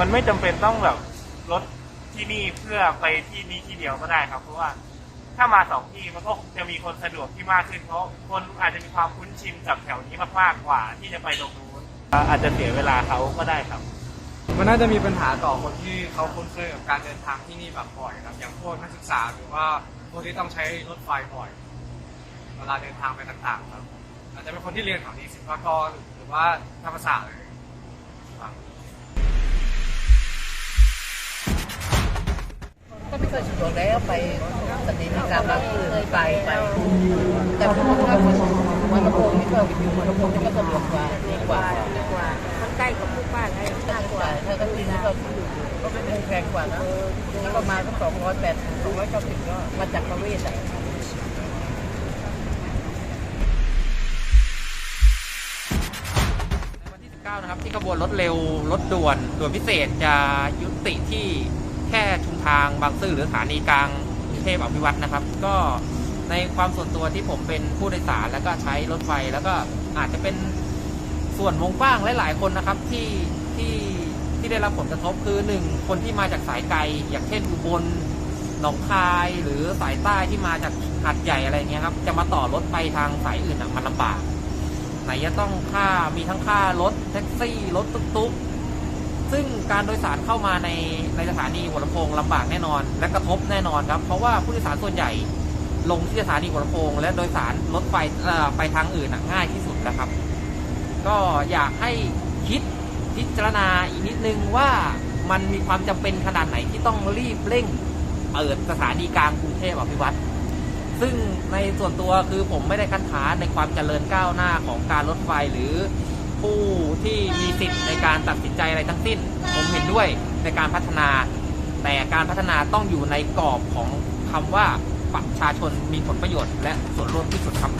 มันไม่จำเป็นต้องแบบรถที่นี่เพื่อไปที่นี่ที่เดียวก็ได้ครับ เพราะว่าถ้ามาสองที่มันก็จะมีคนสะดวกที่มากขึ้นเพราะคนอาจจะมีความคุ้นชินกับแถวนี้มากๆกว่า ที่จะไปตรงนู้นอาจจะเสียเวลาเขาก็ได้ครับ มันน่าจะมีปัญหาต่อคนที่เขาคุ้นเคยกับการเดินทางที่นี่แบบบ่อยครับอย่างพวกนักศึกษาหรือว่าพวกที่ต้องใช้รถไฟบ่อย เวลาเดินทางไปต่างๆครับอาจจะเป็นคนที่เรียนแถวนี้ศิลปากรหรือว่าธรรมศาสตร์เลย ก็ไม่เคยสะดวกแล้วไปสถานีกลางบางซื่อไปไป แต่พอมาถ้าคนมันลำโพงนี่ก็อยู่มันลำโพงนี่ก็สะดวกกว่าดีกว่าดีกว่ามันใกล้กับพวกบ้านไงง่ายกว่าถ้าก็จริงก็ก็เป็นแพงกว่านะนี่ประมาณสักสองร้อยแปดสองร้อยเก้าสิบก็มาจากประเวศอะนะครับที่ขบวนรถเร็วรถด่วนด่วนพิเศษจะยุติที่ แค่ชุมทางบางซื่อหรือสถานีกลางกรุงเทพอภิวัตนะครับ ก็ในความส่วนตัวที่ผมเป็นผู้โดยสารแล้วก็ใช้รถไฟแล้วก็อาจจะเป็นส่วนวงกว้างหลาย ๆ คนนะครับที่ที่ที่ได้รับผลกระทบคือหนึ่งคนที่มาจากสายไกล อย่างเช่นอุบลหนองคายหรือสายใต้ที่มาจากหัดใหญ่อะไรเงี้ยครับจะมาต่อรถไปทางสายอื่นอะมันลำบาก ไหนจะต้องค่ามีทั้งค่ารถแท็กซี่รถตุ๊กๆ ซึ่งการโดยสารเข้ามาใน ในสถานีหัวลำโพงลำบากแน่นอน และกระทบแน่นอนครับ เพราะว่าผู้โดยสารส่วนใหญ่ลงที่สถานีหัวลำโพง และโดยสารรถไฟไปทางอื่นง่ายที่สุดแล้วครับ ก็อยากให้คิดพิจารณาอีกนิดนึงว่ามันมีความจำเป็นขนาดไหนที่ต้องรีบเร่งเปิดสถานีกลางกรุงเทพอภิวัตรซึ่งในส่วนตัวคือผมไม่ได้คัดค้านในความเจริญก้าวหน้าของการรถไฟหรือผู้ที่มีสิทธิ์ในการตัดสินใจอะไรทั้งสิ้น ผมเห็นด้วย ในการพัฒนา แต่การพัฒนาต้องอยู่ในกรอบของคำว่าประชาชนมีผลประโยชน์และส่วนร่วมที่สุดครับ